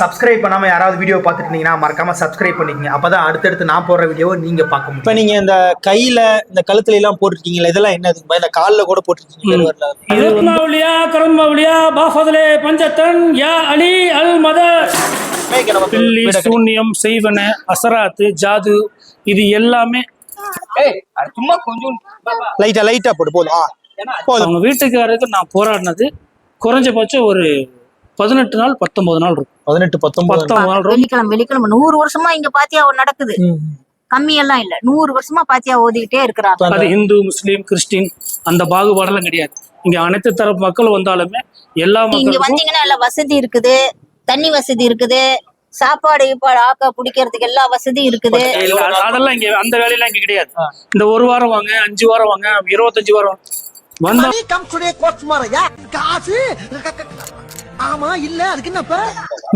Subscribe பண்ணாமல் யாராவது video பார்த்துட்டீங்கன்னா மறக்காமல் சப்ஸ்கிரைப் பண்ணிக்கங்க. அப்போ தான் அடுத்தடுத்து நான் போடுற வீடியோவை நீங்கள் பார்க்க முடியும். இப்போ நீங்கள் இந்த கையில் இந்த கழுத்துல எல்லாம் போட்டிருக்கீங்களா? இதெல்லாம் என்னது இந்த காலில் கூட போட்டிருக்கீங்க பஞ்சத்தன் யா அலி அல் மதர். பில்லி சூன்யம் செய்வன அசராத்து ஜாது இது எல்லாமே சும்மா கொஞ்சம் லைட்டா லைட்டா போட்டு போதும். அவங்க வீட்டுக்காரருக்கு நான் போராடினது குறைஞ்சபட்சம் ஒரு பதினெட்டு நாள் பத்தொன்பது நாள் இருக்கும். பதினெட்டு பத்தொன்பது நாள். வெள்ளிக்கிழமை வெள்ளிக்கிழமை நூறு வருஷமா இங்க பாத்தியா நடக்குது. ம். கம்மி எல்லாம் இல்ல. நூறு வருஷமா பாத்தியா ஓதிக்கிட்டே இருக்கிறாங்க அது இந்து முஸ்லீம் கிறிஸ்டின் அந்த பாகுபாடெல்லாம் கிடையாது. இங்க அனைத்து தரப்பு மக்கள் வந்தாலுமே எல்லா இங்க வந்தீங்கன்னா எல்லாம் வசதி இருக்குது. தண்ணி வசதி இருக்குது. சாப்பாடு கீப்பாடு ஆக்க பிடிக்கிறதுக்கு எல்லா வசதியும் இருக்குது. அதெல்லாம் இங்க அந்த வேலையெல்லாம் இங்க கிடையாது. இந்த ஒரு வாரம் வாங்க அஞ்சு வாரம் வாங்க இருபத்தஞ்சு வாரம் வாங்க. வந்தா ஆமா இல்ல அதுக்கு என்னப்ப?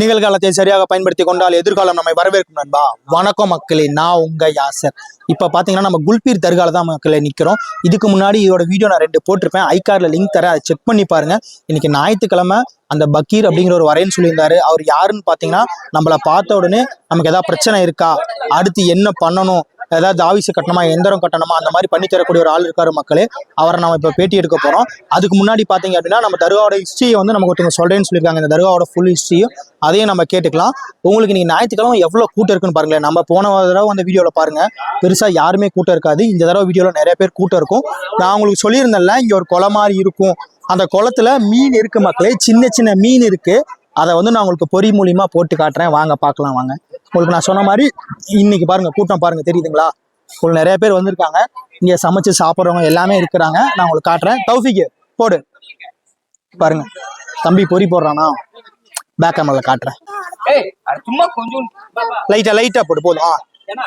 நிகழ்காலத்தை சரியாக பயன்படுத்தி கொண்டால் எதிர்காலம் நம்மை வரவேற்கும் நண்பா. வணக்கம் மக்களே நான் உங்க யாசர். இப்ப பாத்தீங்கன்னா நம்ம குல்பீர் தர்கால தான் மக்களை நிக்கிறோம். இதுக்கு முன்னாடி இதோட வீடியோ நான் ரெண்டு போட்டிருப்பேன். ஐகாரில் லிங்க் தரேன். அதை செக் பண்ணி பாருங்க. இன்னைக்கு ஞாயிற்றுக்கிழமை அந்த பக்கீர் அப்படிங்கிற ஒரு வரையன்னு சொல்லியிருந்தாரு. அவர் யாருன்னு பாத்தீங்கன்னா நம்மள பார்த்த உடனே நமக்கு ஏதாவது பிரச்சனை இருக்கா? அடுத்து என்ன பண்ணணும்? ஏதாவது ஆவிசு கட்டணுமா? எந்திரம் கட்டணுமா? அந்த மாதிரி பண்ணி தரக்கூடிய ஒரு ஆள் இருக்காரு மக்களே. அவரை நம்ம இப்போ பேட்டி எடுக்க போறோம். அதுக்கு முன்னாடி பாத்தீங்க அப்படின்னா நம்ம தருகாவோட ஹிஸ்ட்ரியை வந்து நமக்கு ஒருத்தவங்க சொல்றேன்னு சொல்லியிருக்காங்க. இந்த தர்காவோட ஃபுல் ஹிஸ்ட்ரியும் அதையும் நம்ம கேட்டுக்கலாம். உங்களுக்கு நீங்க ஞாயிற்றுக்கிழமை எவ்வளவு கூட்டம் இருக்குன்னு பாருங்களேன். நம்ம போன தடவை அந்த வீடியோல பாருங்க. பெருசா யாருமே கூட்டம் இருக்காது. இந்த தடவை வீடியோல நிறைய பேர் கூட்டம் இருக்கும். நான் உங்களுக்கு சொல்லியிருந்தேன்ல இங்க ஒரு குளம் மாதிரி இருக்கும். அந்த குளத்துல மீன் இருக்கு மக்களே. சின்ன சின்ன மீன் இருக்கு. அதை வந்து நான் உங்களுக்கு பொறி மூலியமா போட்டு காட்டுறேன். வாங்க பார்க்கலாம் வாங்க. உங்களுக்கு நான் சொன்ன மாதிரி இன்னைக்கு பாருங்க கூட்டம் பாருங்க தெரியுதுங்களா? உங்களுக்கு நிறைய பேர் வந்திருக்காங்க. இங்க சமைச்சு சாப்பிட்றவங்க எல்லாமே இருக்கிறாங்க. நான் உங்களுக்கு காட்டுறேன். தௌஃபிக்கு போடு. பாருங்க. தம்பி பொறி போடுறானா? பேக் கேமரால காட்டுறேன். லைட்டா லைட்டா போடு போதும்?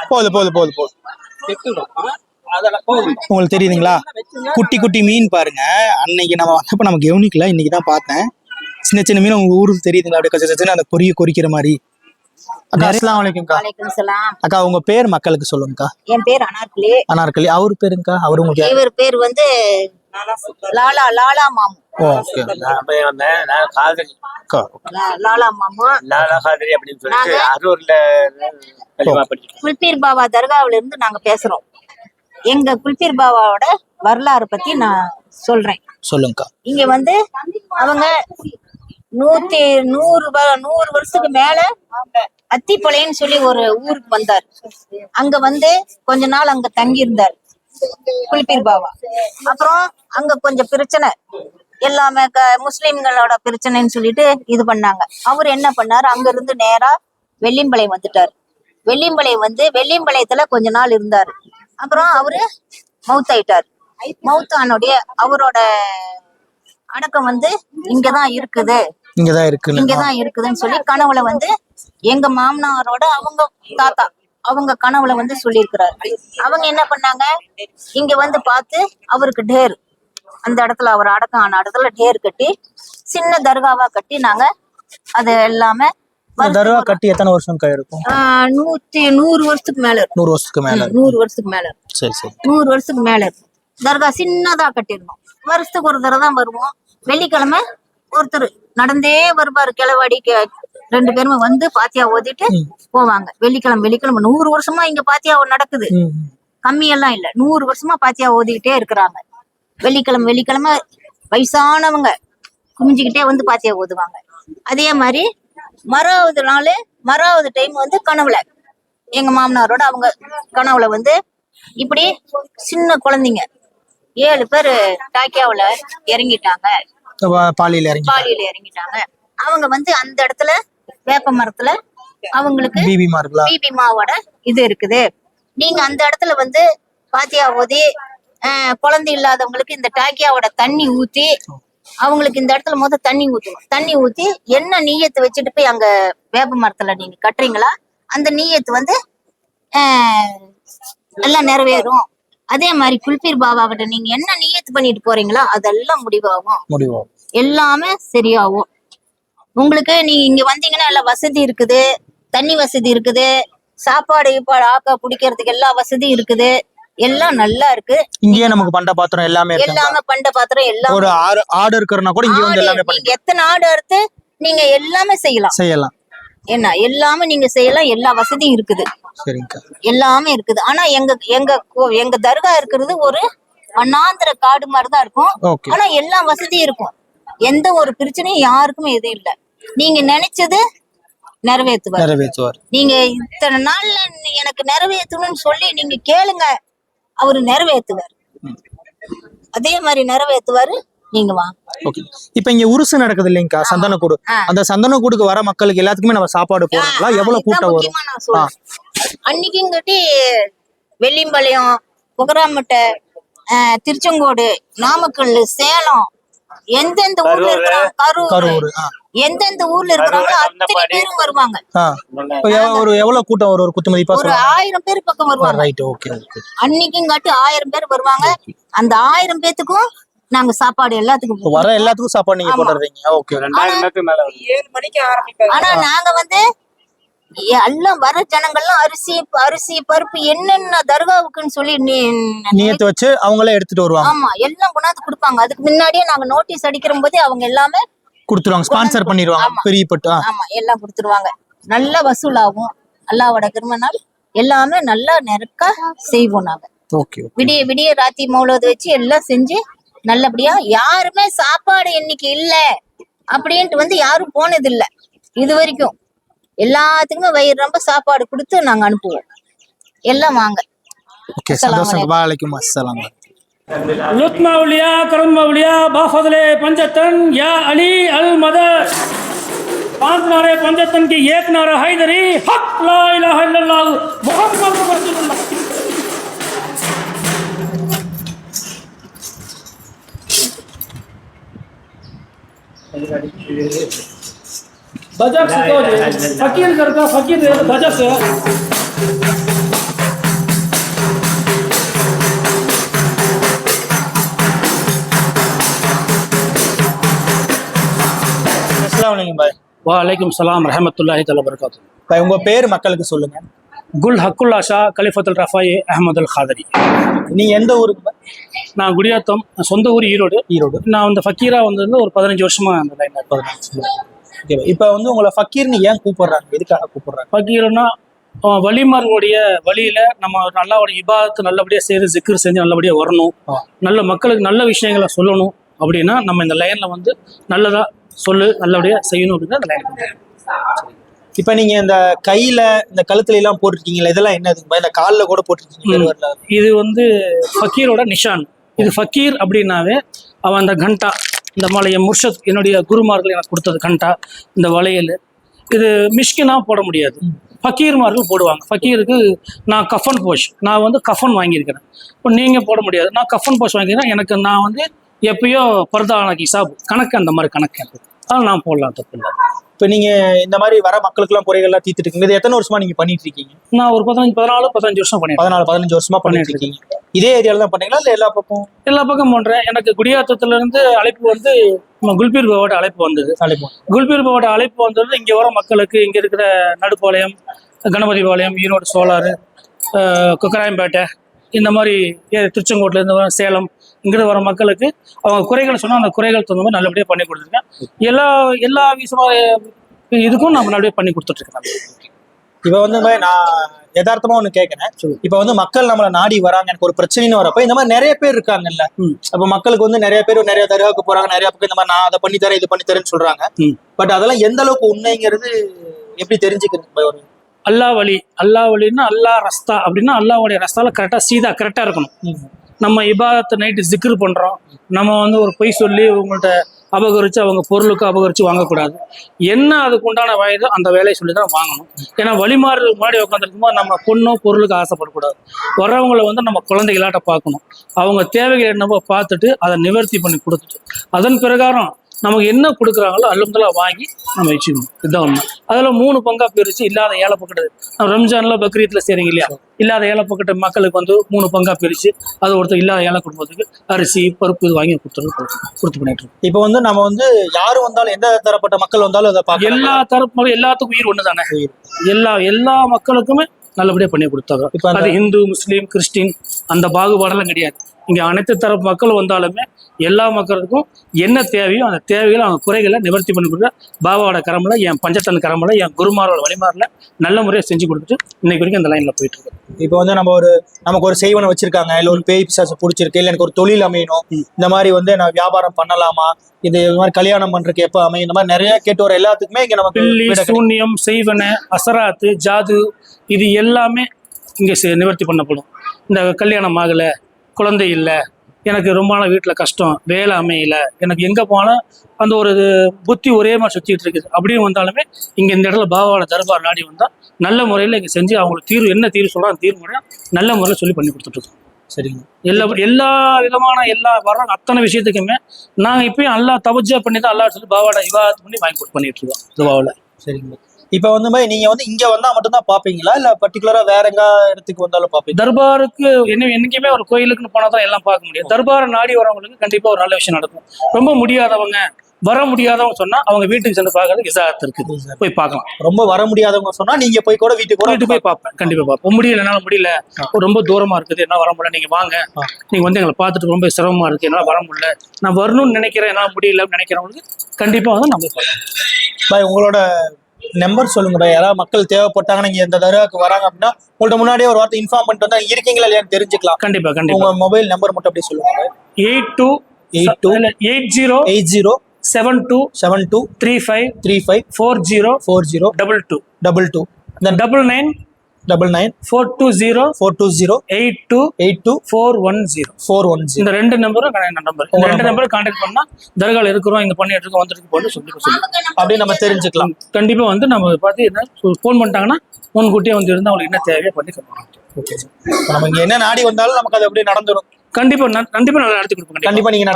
போதும் போதும் போதும் போதும். உங்களுக்கு தெரியுதுங்களா? குட்டி குட்டி மீன் பாருங்க. அன்னைக்கு நம்ம வந்தப்ப நம்ம கவனிக்கல இன்னைக்கு தான் பார்த்தேன். சின்ன சின்ன மீன் உங்க ஊருக்கு தெரியுதுங்களா? அப்படியே கச்ச கச்சன்னு அந்த பொரிய கொறிக்கிற மாதிரி. அக்கா உங்க பேர் மக்களுக்கு சொல்லுங்கக்கா. என் பேர் அனார்கலி. அனார்களி அவர் பேருங்கக்கா? அவர் உங்களுக்கு? இவர் பேர் வந்து லாலா லாலா மாமு. ஓகே. நான் போய் வந்தேன். நான் காதலி அக்கா லா- லாலா மாமு. லாலா காதலி அப்படின்னு சொல்லிட்டு நாங்க- அரூர்ல கலிமா படிச்சேன் குல்பீர் பாபா தர்காவில இருந்து நாங்க பேசுறோம். எங்க குல்பீர் பாபாவோட வரலாறு பத்தி நான் சொல்றேன். சொல்லுங்கக்கா. இங்க வந்து அவங்க நூத்தி நூறு வ- நூறு வருஷத்துக்கு மேல அத்திப்பளையன்னு சொல்லி ஒரு ஊருக்கு வந்தார். அங்க வந்து கொஞ்ச நாள் அங்க தங்கி இருந்தார் குல்பீர் பாபா அப்புறம் அங்க கொஞ்சம் பிரச்சனை. எல்லாமே முஸ்லிம்களோட பிரச்சனைன்னு சொல்லிட்டு இது பண்ணாங்க. அவர் என்ன பண்ணாரு? அங்க இருந்து நேரா வெள்ளியம்பாளையம் வந்துட்டார். வெள்ளியம்பாளையம் வந்து வெள்ளியம்பாளையத்துல கொஞ்ச நாள் இருந்தாரு. அப்புறம் அவரு மவுத் ஆயிட்டார் மவுத் ஆனோடைய அவரோட அடக்கம் வந்து இங்கதான் இருக்குது. இங்கதான் இருக்குன்னு. இங்கதான் இருக்குதுன்னு சொல்லி கனவுல வந்து எங்க மாமனாரோட அவங்க தாத்தா அவங்க கனவுல வந்து சொல்லியிருக்கிறாரு. அவங்க என்ன பண்ணாங்க? இங்க வந்து பார்த்து அவருக்கு டேர். அந்த இடத்துல அவர் அடக்கம் ஆன இடத்துல டேர் கட்டி சின்ன தர்காவா கட்டி நாங்க அது எல்லாமே தர்கா கட்டி எத்தனை வருஷம் கா இருக்கும்? நூத்தி நூறு வருஷத்துக்கு மேல இருக்கும். நூறு வருஷத்துக்கு மேல. நூறு வருஷத்துக்கு மேல சரி சரி. நூறு வருஷத்துக்கு மேல இருக்கும். தர்கா சின்னதா கட்டியிருந்தோம் வருஷத்துக்கு ஒரு தடவை தான் வருவோம். வெள்ளிக்கிழமை ஒருத்தர் நடந்தே வருவாரு கிளவாடி ரெண்டு பேருமே வந்து பாத்தியா ஓதிட்டு போவாங்க. வெள்ளிக்கிழமை வெள்ளிக்கிழமை நூறு வருஷமா இங்க பாத்தியா நடக்குது. ம், ம். கம்மி எல்லாம் இல்ல. நூறு வருஷமா பாத்தியா ஓதிக்கிட்டே இருக்கிறாங்க. வெள்ளிக்கிழமை வெள்ளிக்கிழமை வயசானவங்க குமிஞ்சுக்கிட்டே வந்து பாத்தியா ஓதுவாங்க. அதே மாதிரி மறாவது நாள் மறாவது டைம் வந்து கனவுல. எங்க மாமனாரோட அவங்க கனவுல வந்து இப்படி சின்ன குழந்தைங்க ஏழு பேர் டாக்கியாவுல இறங்கிட்டாங்க. பாலியில இறங்கி பாலியில இறங்கிட்டாங்க. அவங்க வந்து அந்த இடத்துல வேப்ப மரத்துல அவங்களுக்கு பிபி மாவோட இது இருக்குது. நீங்க அந்த இடத்துல வந்து பாத்தியா ஓதி குழந்தை இல்லாதவங்களுக்கு இந்த டாக்கியாவோட தண்ணி ஊத்தி அவங்களுக்கு இந்த இடத்துல முத தண்ணி ஊத்தணும். தண்ணி ஊத்தி என்ன நீயத்து வச்சுட்டு போய் அங்க வேப்ப மரத்துல நீங்க கட்டுறீங்களா? அந்த நீயத்து வந்து எல்லாம் நிறைவேறும். அதே மாதிரி குல்பீர் பாபா கிட்ட நீங்க என்ன நீயத்து பண்ணிட்டு போறீங்களோ அதெல்லாம் முடிவாகும். எல்லாமே சரியாகும். உங்களுக்கு நீங்க இங்க வந்தீங்கன்னா எல்லாம் வசதி இருக்குது. தண்ணி வசதி இருக்குது. சாப்பாடு கீப்பாடு ஆக்க பிடிக்கிறதுக்கு எல்லா வசதியும் இருக்குது. எல்லாம் நல்லா இருக்கு. இங்கேயே நமக்கு பண்ட பாத்திரம் எல்லாமே எல்லாமே பண்ட பாத்திரம் எல்லாம். ஒரு ஆடு ஆடு இருக்கிறனா கூட இங்க வந்து எல்லாமே பண்ணி நீங்க எத்தனை ஆடு அறுத்து நீங்க எல்லாமே செய்யலாம். செய்யலாம். என்ன எல்லாமே நீங்க செய்யலாம் எல்லா வசதியும் இருக்குது. எல்லாமே இருக்குது. ஆனா எங்க எங்க எங்க தர்கா இருக்கிறது ஒரு வண்ணாந்திர காடு மாதிரி தான் இருக்கும். ஆனா எல்லா வசதியும் இருக்கும். எந்த ஒரு பிரச்சனையும் யாருக்குமே எதுவும் இல்ல. நீங்க நினைச்சது நிறைவேற்றுவார். நிறைவேற்றுவார். நீங்க இத்தனை நாள்ல எனக்கு நிறைவேற்றணும்னு சொல்லி நீங்க கேளுங்க. அவரு நிறைவேற்றுவார் அதே மாதிரி நிறைவேற்றுவாரு நீங்க வாங்க ஓகே இப்போ இங்க உருசு நடக்குது இல்லைங்கக்கா சந்தனக்கூடு. அந்த சந்தனக்கூடுக்கு வர மக்களுக்கு எல்லாத்துக்குமே நம்ம சாப்பாடு போடுறோம்ல எவ்வளவு கூட்டம் வரும்? சொல்றேன். அன்னைக்குங்கட்டி வெள்ளிம்பாளையம் புகராமட்டை ஆஹ், திருச்செங்கோடு நாமக்கல் சேலம் எந்தெந்த ஊர்ல இருக்கிறாங்க? கரூர். எந்தெந்த ஊர்ல இருக்கிறாங்களோ அத்தனை. பேரும் வருவாங்க. ஒரு எவ்வளவு கூட்டம் வரும் ஒரு குத்து மதிப்பா ஒரு ஆயிரம் பேர் பக்கம் வருவாங்க. ரைட் ஓகே ஓகே அன்னைக்குங்காட்டி ஆயிரம் பேர் வருவாங்க. அந்த ஆயிரம் பேத்துக்கும் நாங்க சாப்பாடு எல்லாத்துக்கும் வர எல்லாத்துக்கும் சாப்பாடு நீங்க. போட்டுறீங்க. ஓகே பேருக்கு மேல வரும். ஆனா நாங்க வந்து எல்லாம் வர ஜனங்கள்லாம் அரிசி அரிசி பருப்பு என்னென்ன தர்காவுக்குன்னு சொல்லி நீ- நியத்து வச்சு அவங்களே எடுத்துட்டு வருவாங்க. ஆமா எல்லாம் கொண்டாந்து கொடுப்பாங்க. அதுக்கு முன்னாடியே நாங்க நோட்டீஸ் அடிக்கிற போதே அவங்க எல்லாமே கொடுத்துருவாங்க. ஸ்பான்சர் பண்ணிடுவாங்க. பெரிய பட்டு ஆமா எல்லாம் கொடுத்துருவாங்க. நல்ல வசூல் ஆகும் அல்லாவோட கிருமனால் எல்லாமே நல்லா நெருக்கா செய்வோம் நாங்க. ஓகே விடிய விடிய ராத்தி மௌலது வச்சு எல்லாம் செஞ்சு நல்லபடியா யாருமே சாப்பாடு இன்னைக்கு இல்ல அப்படின்ட்டு வந்து யாரும் போனது இல்ல இது வரைக்கும் எல்லாத்துக்குமே வயிறு ரொம்ப சாப்பாடு கொடுத்து நாங்க அனுப்புவோம். எல்லாம் வாங்க. ஓகே சந்தோஷம் வாலைக்கும் அஸ்ஸலாம் लुत्मा उलिया करम उलिया बाफजले पंचतन या अली अल मदर पाँच नारे पंचतन की एक नारा हैदरी, हक, ला इलाहा इल्लल्लाह मुहम्मद रसूलुल्लाह बजट से तो फकीर करता फकीर बजट से। அஸ்லாம் பாய். வலைக்கம் சலாம் ரஹமத்துல்லாஹி தலா பாய் உங்கள் பேர் மக்களுக்கு சொல்லுங்கள் குல் ஹக்குல்லா ஷா கலிஃபத்துல் ரஃபாய் அஹமது அல் ஹாதரி நீ எந்த ஊருக்கு நான் குடியாத்தம் சொந்த ஊர் ஈரோடு. ஈரோடு. நான் வந்து ஃபக்கீரா வந்ததுல ஒரு பதினஞ்சு வருஷமா அந்த லைன் ஓகே இப்போ வந்து உங்களை ஃபக்கீர்னு ஏன் கூப்பிடுறாங்க? எதுக்காக கூப்பிடுறாங்க? ஃபக்கீர்னா வழிமார்களுடைய வழியில நம்ம நல்லா ஒரு இபாத்து நல்லபடியாக செய்து ஜிக்கர் செஞ்சு நல்லபடியா வரணும். நல்ல மக்களுக்கு நல்ல விஷயங்களை சொல்லணும். அப்படின்னா நம்ம இந்த லைன்ல வந்து நல்லதா சொல்லு நல்லபடியா செய்யணும் அப்படின்னு அந்த லைன் இப்போ நீங்க இந்த கையில இந்த கழுத்துல எல்லாம் போட்டிருக்கீங்களா இதெல்லாம் பாய் இந்த கால்ல கூட போட்டிருக்கீங்க. இது வந்து ஃபக்கீரோட நிஷான். இது ஃபக்கீர் அப்படின்னாவே அவன் அந்த கண்டா இந்த மாலை என் முர்ஷத் என்னுடைய குருமார்கள் எனக்கு கொடுத்தது கண்டா இந்த வளையல். இது மிஷ்கினா போட முடியாது. ஃபக்கீர்மார்கள் போடுவாங்க. ஃபக்கீருக்கு நான் கஃபன் போஷ் நான் வந்து கஃபன் வாங்கியிருக்கிறேன். இப்போ நீங்கள் போட முடியாது. நான் கஃபன் போஷ் வாங்கிக்கிறேன் எனக்கு நான் வந்து எப்பயோ பர்தான ஹிசாப் கணக்கு அந்த மாதிரி கணக்கு அதனால் நான் போடலாம் தப்பு இல்லை இப்போ நீங்க இந்த மாதிரி வர மக்களுக்கெல்லாம் குறைகள்லாம் தீர்த்துட்டு இருக்கீங்க. இது எத்தனை வருஷமா நீங்க பண்ணிட்டு இருக்கீங்க? நான் ஒரு பதினஞ்சு பதினாலு பதினஞ்சு வருஷம் பண்ணியிருக்கேன் பதினாலு பதினஞ்சு வருஷமா பண்ணிட்டு இருக்கீங்க. இதே ஏரியால தான் பண்ணீங்களா? இல்ல எல்லா பக்கம் எல்லா பக்கம் பண்றேன். எனக்கு குடியாத்தத்துல இருந்து அழைப்பு வந்து குல்பீர் பாபாவோட அழைப்பு வந்தது. அழைப்போம் குல்பீர் பாபாவோட அழைப்பு வந்தது. இங்க வர மக்களுக்கு இங்க இருக்கிற நடுப்பாளையம் கணபதி பாளையம் ஈரோடு சோலாறு குக்கராயம்பேட்டை இந்த மாதிரி ஏ- திருச்செங்கோட்டுல இருந்து வர சேலம் இங்கிருந்து வர மக்களுக்கு அவங்க குறைகள் சொன்னா அந்த குறைகள் தகுந்த மாதிரி நல்லபடியா பண்ணி கொடுத்துருக்கேன் எல்லா எல்லா விசமா இதுக்கும் நம்ம நல்லபடியா பண்ணி கொடுத்துட்டு இருக்கேன் இப்ப வந்து மாதிரி நான் யதார்த்தமா ஒண்ணு கேட்கறேன் இப்ப வந்து மக்கள் நம்மள நாடி வராங்க எனக்கு ஒரு பிரச்சனைன்னு வரப்ப இந்த மாதிரி நிறைய பேர் இருக்காங்கல்ல. அப்ப மக்களுக்கு வந்து நிறைய பேர் நிறைய தர்காவுக்கு போறாங்க நிறைய பக்கம் இந்த மாதிரி நான் அதை பண்ணி தரேன் இது பண்ணி தரேன்னு சொல்றாங்க. பட் அதெல்லாம் எந்த அளவுக்கு உண்மைங்கிறது எப்படி தெரிஞ்சுக்கிறது ஒரு அல்லா வழி அல்லா வழின்னா அல்லா ரஸ்தா அப்படின்னா அல்லாவுடைய ரஸ்தால கரெக்டா சீதா கரெக்டா இருக்கணும். நம்ம இபாதத்தை நைட்டு ஜிக்ரு பண்ணுறோம் நம்ம வந்து ஒரு பொய் சொல்லி உங்கள்கிட்ட அபகரித்து அவங்க பொருளுக்கு அபகரித்து வாங்கக்கூடாது. என்ன அதுக்கு உண்டான வயதோ அந்த வேலையை சொல்லி தான் வாங்கணும். ஏன்னா வழிமாறு முன்னாடி உட்காந்துருக்கும் போது நம்ம பொண்ணோ பொருளுக்கு ஆசைப்படக்கூடாது. வர்றவங்கள வந்து நம்ம குழந்தைகளாட்ட பார்க்கணும். அவங்க தேவைகள் என்னவோ பார்த்துட்டு அதை நிவர்த்தி பண்ணி கொடுத்துட்டு. அதன் பிரகாரம் நமக்கு என்ன கொடுக்குறாங்களோ அல்லுந்தலா வாங்கி நம்ம வச்சுக்கணும். இதுதான் உண்மை. அதில் மூணு பங்கா பிரிச்சு இல்லாத ஏழை பக்கெட்டு நம்ம ரம்ஜான்ல பக்ரீத்ல செய்றீங்க இல்லையா? இல்லாத ஏழை பக்கெட்டு மக்களுக்கு வந்து மூணு பங்கா பிரிச்சு அது ஒருத்தர் இல்லாத ஏழை குடும்பத்துக்கு அரிசி பருப்பு இது வாங்கி கொடுத்துரு கொடுத்து பண்ணிட்டு இருக்கோம். இப்ப வந்து நம்ம வந்து யாரு வந்தாலும் எந்த தரப்பட்ட மக்கள் வந்தாலும் அதை பார்க்கலாம். எல்லா தரப்பு எல்லாத்துக்கும் உயிர் ஒன்று தானே எல்லா எல்லா மக்களுக்குமே நல்லபடியா பண்ணி கொடுத்தாங்க. இப்ப அது இந்து முஸ்லீம் கிறிஸ்டின் அந்த பாகுபாடெல்லாம் கிடையாது. இங்க அனைத்து தரப்பு மக்கள் வந்தாலுமே எல்லா மக்களுக்கும் என்ன தேவையோ அந்த தேவைகளை அவங்க குறைகளை நிவர்த்தி பண்ணி கொடுக்க பாபாவோட கரமில் என் பஞ்சத்தன் கரமில் என் குருமாரோட வழிமாரில் நல்ல முறையை செஞ்சு கொடுத்துட்டு இன்னைக்கு வரைக்கும் இந்த லைன்ல போயிட்டு இருக்கு இப்போ வந்து நம்ம ஒரு நமக்கு ஒரு செய்வனை வச்சிருக்காங்க. இல்ல ஒரு பேய் பிசாசு பிடிச்சிருக்கு. இல்ல எனக்கு ஒரு தொழில் அமையணும். இந்த மாதிரி வந்து நான் வியாபாரம் பண்ணலாமா? இது மாதிரி கல்யாணம் பண்றதுக்கு எப்ப அமையும் இந்த மாதிரி நிறைய கேட்டு வர எல்லாத்துக்குமே இங்க நமக்கு. சூன்யம் செய்வன அசராத்து ஜாது இது எல்லாமே இங்கே நிவர்த்தி பண்ணப்படும். இந்த கல்யாணம் ஆகலை குழந்தை இல்லை எனக்கு ரொம்ப நாள் வீட்டில் கஷ்டம் வேலை அமையல எனக்கு எங்கே போனாலும் அந்த ஒரு புத்தி ஒரே மாதிரி சுற்றிட்டு இருக்குது. அப்படின்னு வந்தாலுமே இங்கே இந்த இடத்துல பாபாவோட தர்பார் நாடி வந்தால் நல்ல முறையில் இங்கே செஞ்சு அவங்களுக்கு தீர்வு என்ன தீர்வு சொல்கிறாங்க தீர்வு முறையாக நல்ல முறையில் சொல்லி பண்ணி கொடுத்துட்ருக்கோம் சரிங்க. எல்லா எல்லா விதமான எல்லா வர அத்தனை விஷயத்துக்குமே நாங்கள் இப்பயும் அல்லா தவஜா பண்ணி தான் அல்லா சொல்லி பாபாவோட விவாதத்து பண்ணி வாங்கி கொடுத்து பண்ணிட்டு இருக்கோம். துபாவில். சரிங்க. இப்போ வந்து மாதிரி நீங்க வந்து இங்க வந்தா மட்டும்தான் பாப்பீங்களா? இல்ல பர்டிகுலரா வேற எங்க இடத்துக்கு வந்தாலும் பாப்பீங்க தர்பாருக்கு என்ன என்னைக்குமே ஒரு கோயிலுக்குன்னு போனா தான் எல்லாம் பார்க்க முடியும். தர்பாரை நாடி வரவங்களுக்கு கண்டிப்பா ஒரு நல்ல விஷயம் நடக்கும். ரொம்ப முடியாதவங்க வர முடியாதவங்க சொன்னா அவங்க வீட்டுக்கு சென்று பார்க்கறதுக்கு இசாகத்து இருக்குது. போய் பார்க்கலாம். ரொம்ப வர முடியாதவங்க சொன்னா நீங்க போய் கூட வீட்டுக்கு கூட வீட்டுக்கு போய் பார்ப்பேன். கண்டிப்பா பார்ப்பேன். முடியல என்னால முடியல. ரொம்ப தூரமா இருக்குது. என்ன வர முடியல. நீங்க வாங்க. நீங்க வந்து எங்களை பார்த்துட்டு ரொம்ப சிரமமா இருக்கு. என்னால வர முடியல. நான் வரணும்னு நினைக்கிறேன். என்னால முடியலன்னு நினைக்கிறவங்களுக்கு கண்டிப்பா வந்து நம்ம. பாய் உங்களோட நம்பர் சொல்லுங்க பாய் யாராவது மக்கள் தேவைப்பட்டாங்க நீங்க இந்த தடவைக்கு வராங்க அப்படின்னா உங்கள்ட்ட முன்னாடியே ஒரு வார்த்தை இன்ஃபார்ம் பண்ணிட்டு வந்தா இருக்கீங்களா இல்லையான்னு தெரிஞ்சுக்கலாம். கண்டிப்பா கண்டிப்பா. உங்க மொபைல் நம்பர் மட்டும் அப்படியே சொல்லுங்க. Eight two eight two eight zero eight zero seven two seven two three five three five four zero four zero double two. Double two. இந்த double nine double nine four two zero four two zero eight two eight two four one zero four one zero இந்த ரெண்டு நம்பரும் number இந்த ரெண்டு நம்பரும் contact பண்ணா தர்கால இருக்கிறோம் இங்க பண்ணிட்டு இருக்கோம் வந்துட்டு போட்டு சொல்லி சொல்லி அப்படியே நம்ம தெரிஞ்சுக்கலாம். கண்டிப்பா வந்து நம்ம பார்த்து என்ன ஃபோன் பண்ணிட்டாங்கன்னா முன்கூட்டியே வந்து இருந்தா அவங்களுக்கு என்ன தேவையோ பண்ணி கொடுப்போம். ஓகே இப்ப நம்ம இங்க என்ன நாடி வந்தாலும் நமக்கு அது அப்படியே நடந்துரும். கண்டிப்பா கண்டிப்பா நல்லா நடத்தி கொடுப்போம் கண்டிப்பா. நீங்க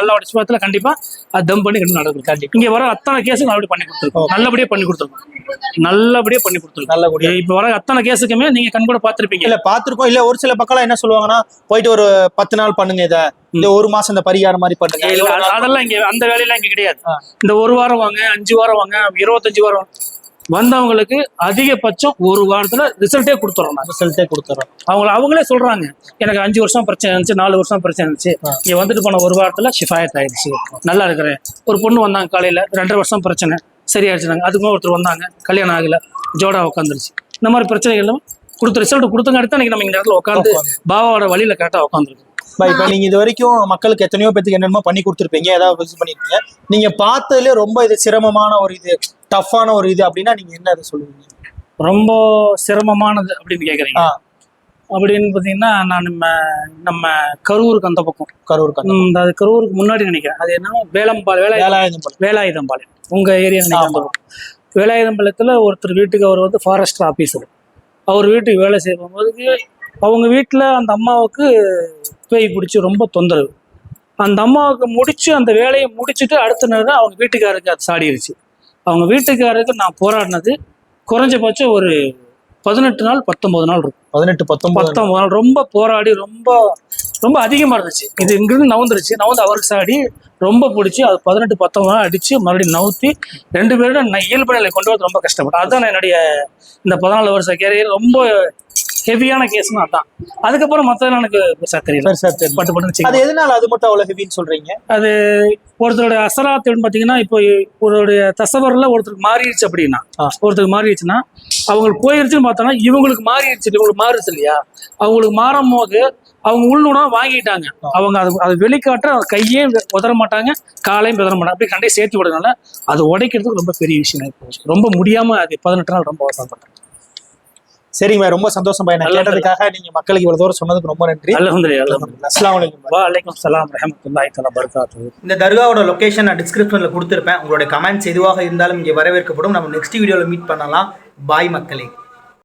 அல்லாவோட சிவத்துல கண்டிப்பா அது தம் பண்ணி கண்டிப்பா நடக்கும். கண்டிப்பா. இங்க வர அத்தனை கேஸும் நல்லபடியா பண்ணி கொடுத்துருக்கோம் நல்லபடியா பண்ணி கொடுத்துருக்கோம் நல்லபடியா பண்ணி கொடுத்துருக்கோம் நல்லபடியா. இப்ப வர அத்தனை கேஸுக்குமே நீங்க கண் கூட பாத்திருப்பீங்க இல்ல பாத்திருக்கோம் இல்ல ஒரு சில பக்கம் என்ன சொல்லுவாங்கன்னா போயிட்டு ஒரு பத்து நாள் பண்ணுங்க இத. இந்த ஒரு மாசம் இந்த பரிகாரம் மாதிரி பண்ணுங்க. அதெல்லாம் இங்க அந்த வேலையெல்லாம் இங்க கிடையாது. இந்த ஒரு வாரம் வாங்க அஞ்சு வாரம் வாங்க இருபத்தஞ்சு வாரம். வந்தவங்களுக்கு அதிகபட்சம் ஒரு வாரத்துல ரிசல்ட்டே கொடுத்துறோம் ரிசல்ட்டே கொடுத்துறோம். அவங்க அவங்களே சொல்றாங்க எனக்கு அஞ்சு வருஷம் பிரச்சனை இருந்துச்சு நாலு வருஷம் பிரச்சனை இருந்துச்சு. இங்க வந்துட்டு போன ஒரு வாரத்துல ஷிஃபாயத் ஆயிடுச்சு. நல்லா இருக்கிறேன். ஒரு பொண்ணு வந்தாங்க காலையில ரெண்டரை வருஷம் பிரச்சனை. சரியாயிடுச்சுனாங்க அதுக்கு மேல ஒருத்தர் வந்தாங்க. கல்யாணம் ஆகல. ஜோடா உட்காந்துருச்சு இந்த மாதிரி பிரச்சனைகள் எல்லாம் கொடுத்த ரிசல்ட் கொடுத்தங்க அடுத்து அன்னைக்கு நம்ம இந்த இடத்துல உட்காந்து பாபாவோட வழியில கரெக்டா உட்காந்துருக்கோம் பா, இப்ப நீங்க இது வரைக்கும் மக்களுக்கு எத்தனையோ பேத்துக்கு என்னென்னமோ பண்ணி கொடுத்துருப்பீங்க ஏதாவது விசிட் பண்ணிருப்பீங்க. நீங்க பார்த்ததுல ரொம்ப இது சிரமமான ஒரு இது டஃப்பான ஒரு இது அப்படின்னா நீங்க என்ன அதை சொல்லுவீங்க? ரொம்ப சிரமமானது அப்படின்னு கேக்குறீங்க. அப்படின்னு பார்த்தீங்கன்னா நான் நம்ம நம்ம கரூருக்கு அந்த பக்கம் கரூர் கந்தா ம், அது கரூருக்கு முன்னாடி நினைக்கிறேன். அது என்ன வேலம்பால் வேலாயுதம் வேலாயுதம் போல. வேலாயுதம்பாளையம் உங்க ஏரியா நினைக்கிறேன். அந்த. வேலாயுதம்பாளையத்துல ஒருத்தர் வீட்டுக்கு அவர் வந்து ஃபாரஸ்ட் ஆபீசர் அவர் வீட்டுக்கு வேலை செய்யும் போது அவங்க வீட்டில் அந்த அம்மாவுக்கு பேய் பிடிச்சி ரொம்ப தொந்தரவு. அந்த அம்மாவுக்கு முடிச்சு அந்த வேலையை முடிச்சுட்டு அடுத்த தான் அவங்க வீட்டுக்காருக்கு அது சாடிருச்சு. அவங்க வீட்டுக்காரருக்கு நான் போராடினது குறைஞ்சபட்சம் ஒரு பதினெட்டு நாள் பத்தொன்பது நாள் இருக்கும். பதினெட்டு பத்தொன்பது பத்தொன்பது நாள் ரொம்ப போராடி ரொம்ப ரொம்ப அதிகமா இருந்துச்சு. இது இங்கிருந்து நவுந்துருச்சு. நவுந்து அவருக்கு சாடி ரொம்ப பிடிச்சி அது பதினெட்டு பத்தொன்பது நாள் அடிச்சு மறுபடியும் நவுத்தி ரெண்டு பேரும் நான் இயல்பு நிலை கொண்டு வரது ரொம்ப கஷ்டப்பட்டேன். அதுதான் என்னுடைய இந்த பதினாலு வருஷ கேரியர் ரொம்ப ஹெவியான கேஸ்னு அதான். அதுக்கப்புறம் மற்றதெல்லாம் எனக்கு பெருசா தெரியல பெருசா. பட்டு பட்டு அது எதனால அது மட்டும் அவ்வளவு ஹெவின்னு சொல்றீங்க? அது ஒருத்தருடைய அசராத் எப்படின்னு பார்த்தீங்கன்னா இப்போ ஒருடைய தசவரில் ஒருத்தருக்கு மாறிடுச்சு அப்படின்னா. ஒருத்தருக்கு மாறிடுச்சுன்னா அவங்களுக்கு போயிருச்சுன்னு பார்த்தோன்னா இவங்களுக்கு மாறிடுச்சு இவங்களுக்கு மாறுச்சு இல்லையா? அவங்களுக்கு மாறும் போது அவங்க உள்நுணா வாங்கிட்டாங்க. அவங்க அது அது வெளிக்காட்ட கையே உதற மாட்டாங்க காலையும் உதற மாட்டாங்க. அப்படி கண்டே சேர்த்து விடுறதுனால அது உடைக்கிறதுக்கு ரொம்ப பெரிய விஷயம் ஆயிப்போச்சு. ரொம்ப முடியாம அது பதினெட்டு நாள் ரொம்ப அவசரப்பட்டேன் சரிங்க ரொம்ப சந்தோஷம் பையன். கேட்டதுக்காக நீங்க மக்களுக்கு இவ்வளவு தூரம் சொன்னதுக்கு ரொம்ப நன்றி. அஸ்லாம் வலைக்கம் சலாம் ரஹமத்துல்லாஹி தஆலா பரகாத்துஹு. இந்த தர்காவோட லொகேஷன் நான் டிஸ்கிரிப்ஷனில் கொடுத்துருப்பேன். உங்களுடைய கமெண்ட்ஸ் எதுவாக இருந்தாலும் இங்கே வரவேற்கப்படும். நம்ம நெக்ஸ்ட் வீடியோவில் மீட் பண்ணலாம். பாய் மக்களே.